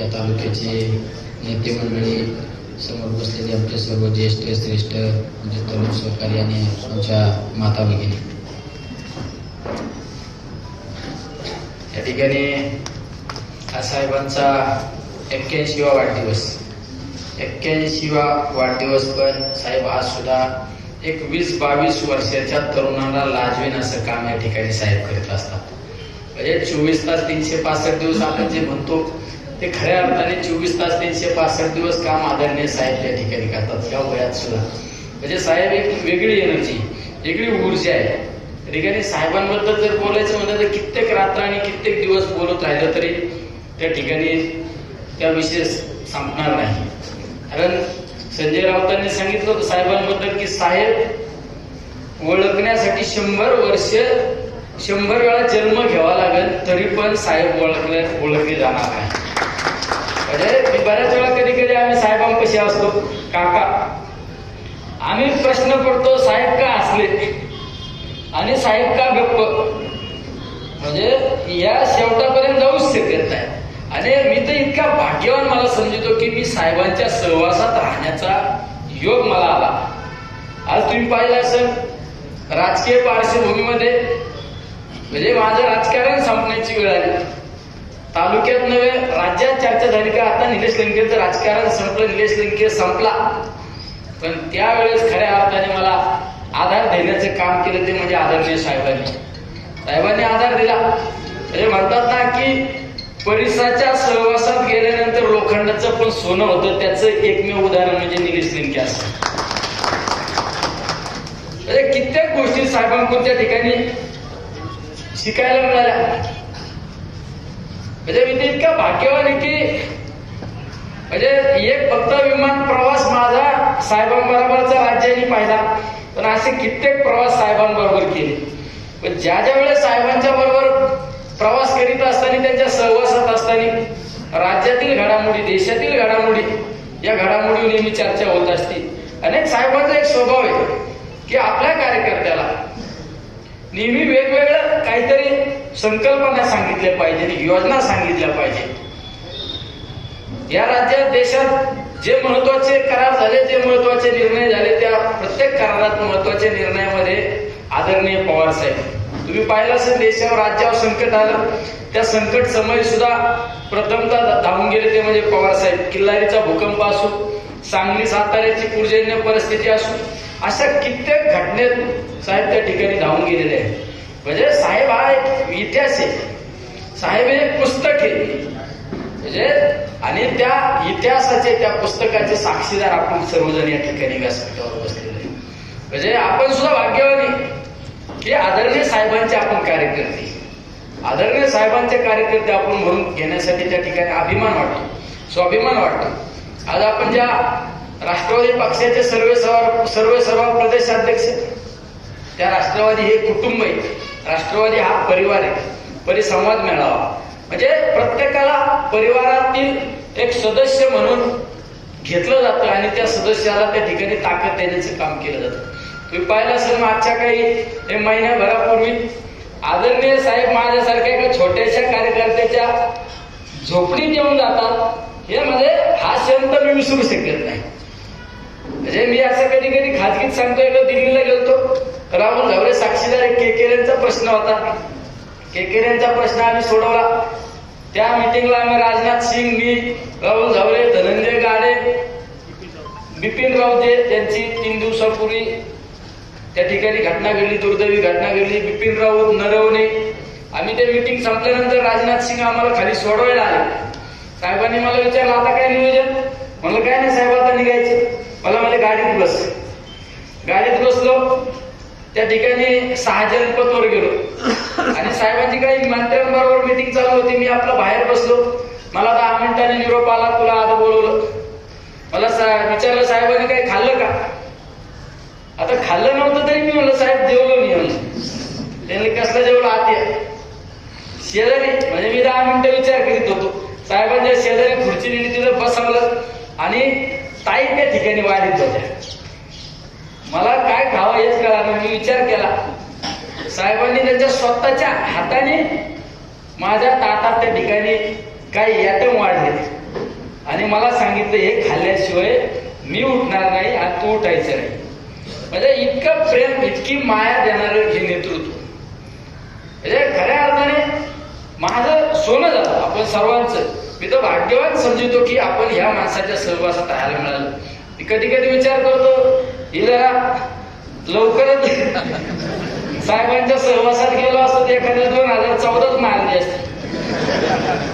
या तालुक्याचे नेते मंडळी समोर बसलेले आमचे सर्व ज्येष्ठ श्रेष्ठ म्हणजे तरुण सहकारी आणि आमच्या माता भगिनी. या ठिकाणी हा साहेबांचा एक्क्याऐंशीवा वाढदिवस. एक्क्याऐंशीवा वाढदिवस पण साहेब आज सुद्धा एक वीस बावीस वर्षाच्या तरुणाला लाजवेन असं काम या ठिकाणी साहेब करीत असतात. म्हणजे चोवीस तास तीनशे पासष्ट दिवस आपण जे म्हणतो ते खऱ्या अर्थाने चोवीस तास तीनशे पासष्ट दिवस काम आदरणीय साहेब त्या ठिकाणी करतात या वयात सुद्धा. म्हणजे साहेब एक वेगळी एनर्जी वेगळी ऊर्जा आहे. ठिकाणी साहेबांबद्दल जर बोलायचं म्हणलं तर कित्येक रात्र आणि कित्येक दिवस बोलत राहिलं तरी त्या ठिकाणी त्या विषय संपणार नाही. कारण संजय राऊतांनी सांगितलं होतं साहेबांबद्दल की साहेब ओळखण्यासाठी शंभर वर्ष शंभर वेळा जन्म घ्यावा लागेल तरी पण साहेब ओळखले ओळखले जाणार नाही. म्हणजे मी बऱ्याच वेळा कधी कधी आम्ही साहेबांपाशी असतो? काका आम्ही प्रश्न पडतो साहेब का असले? आणि साहेब का गप्प? म्हणजे या शेवटापर्यंत जाऊच शकत नाही. आणि मी तर इतका भाग्यवान मला समजतो की मी साहेबांच्या सहवासात राहण्याचा योग मला आला. आज तुम्ही पाहिलं असेल राजकीय पार्श्वभूमीमध्ये म्हणजे माझं राजकारण संपण्याची वेळ आली. तालुक्यात नव्हे राज्यात चर्चा झाली का? आता निलेश लंकेचं राजकारण संपलं निलेश लंके संपला. पण त्यावेळेस खऱ्या अर्थाने मला आधार देण्याचं काम केलं ते म्हणजे आदरणीय साहेबांनी. साहेबांनी आधार दिला. म्हणजे म्हणतात ना की परिसराच्या सहवासात गेल्यानंतर लोखंडाचं पण सोनं होतं त्याचं एकमेव उदाहरण म्हणजे निलेश लिंके असं. म्हणजे कित्येक गोष्टी साहेबांकडून त्या ठिकाणी शिकायला मिळाल्या. म्हणजे मी ते इतका भाग्यवान आहे की म्हणजे एक फक्त विमान प्रवास माझा साहेबांबरोबरचा राज्याने पाहिला. पण असे कित्येक प्रवास साहेबांबरोबर केले. पण ज्या ज्या वेळेस साहेबांच्या बरोबर प्रवास करीत असताना त्यांच्या सहवासात असताना राज्यातील घडामोडी देशातील घडामोडी या घडामोडी नेहमी चर्चा होत असते. अनेक साहेबांचा एक स्वभाव आहे की आपल्या कार्यकर्त्याला नेहमी वेगवेगळं काहीतरी संकल्पना सांगितल्या पाहिजे योजना सांगितल्या पाहिजे. या राज्यात देशात जे महत्त्वाचे करार झाले जे महत्त्वाचे निर्णय झाले त्या प्रत्येक करारात महत्त्वाच्या निर्णयामध्ये आदरणीय पवार साहेब. तुम्ही पाहिलं असेल देशावर राज्यावर संकट आलं. त्या संकट समय सुद्धा प्रथमतः धावून गेले ते म्हणजे पवार साहेब. किल्लारीचा भूकंप असो सांगली साताऱ्याची पूर्जन्य परिस्थिती असो अशा कित्येक घटनेत साहेब त्या ठिकाणी धावून गेलेले आहेत म्हणजे साहेब हा एक इतिहास आहे. साहेब हे पुस्तक आहे म्हणजे आणि त्या इतिहासाचे त्या पुस्तकाचे साक्षीदार आपण सर्वजण या ठिकाणी व्यासपीठावर बसलेले म्हणजे आपण सुद्धा भाग्यवानी की आदरणीय साहेबांचे आपण कार्यकर्ते. आदरणीय साहेबांचे कार्यकर्ते आपण म्हणून घेण्यासाठी त्या ठिकाणी अभिमान वाटतो. स्वाभिमान वाटतो. आज आपण ज्या राष्ट्रवादी पक्षाचे सर्वे सर्व सर्व प्रदेशाध्यक्ष त्या राष्ट्रवादी हे कुटुंब आहे राष्ट्रवादी हा परिवार आहे. परिसंवाद मिळावा. म्हणजे प्रत्येकाला परिवारातील एक सदस्य म्हणून घेतलं जातं आणि त्या सदस्याला त्या ठिकाणी ताकद देण्याचं काम केलं जातं. तुम्ही पाहिलं असेल मागच्या काही हे महिन्याभरापूर्वी आदरणीय साहेब माझ्यासारख्या एका छोट्याशा कार्यकर्त्याच्या झोपडीत येऊन जातात. हे म्हणजे हा क्षण तर मी विसरू शकत नाही. म्हणजे मी असं कधी कधी खाजगीत सांगतो एकदा दिल्लीला गेलतो. राहुल झावरे साक्षीदार एक केकेऱ्यांचा प्रश्न होता. केकेऱ्यांचा प्रश्न आम्ही सोडवला. त्या मिटिंगला आम्ही राजनाथ सिंग मी राहुल झावरे धनंजय गाडे बिपिन रावते त्यांची तीन दिवसापूर्वी त्या ठिकाणी घटना घडली दुर्दैवी घटना घडली. बिपिन राऊत नरवणे. आम्ही ते मिटिंग संपल्यानंतर राजनाथ सिंग आम्हाला खाली सोडवायला आले. साहेबांनी मला विचारलं आता काय नियोजन? म्हणलं काय नाही साहेब आता निघायचे. मला म्हणजे गाडीत बस. गाडीत बसलो. त्या ठिकाणी सहाजन पथवर गेलो. आणि साहेबांची काही मंत्र्यांबरोबर मिटिंग चालू होती. मी आपलं बाहेर बसलो. मला दहा मिनिटांनी निरोप आला. तुला आता बोलवलं. मला सा- विचारलं साहेबांनी काही खाल्लं का? आता खाल्लं नव्हतं तरी मी म्हणलं साहेब जेवलो मी म्हणलं. त्यांनी कसलं जेवलं आत शेजारी म्हणजे मी दहा मिनिटं विचार करीत होतो. साहेबांच्या शेजारी खुर्ची नेली तिथं बसवलं. आणि ताई त्या ठिकाणी वाढीत होत्या. मला काय खावं हेच कळा मी विचार केला. साहेबांनी त्यांच्या स्वतःच्या हाताने माझ्या ताटात त्या ठिकाणी काही ॲटम वाढले. सांगितलं हे खाल्ल्याशिवाय मी उठणार नाही आणि तू उठायचं नाही. म्हणजे इतकं प्रेम इतकी माया देणारं हे नेतृत्व. म्हणजे खऱ्या अर्थाने माझं सोनं झालं आपण सर्वांचं. मी तर भाग्यवान समजतो की आपण ह्या माणसाच्या सहवासात राहायला मिळालं. कधी कधी विचार करतो ही जरा लवकरच साहेबांच्या सहवासात गेलो असतो एखाद्या दोन हजार चौदाच मारली असते.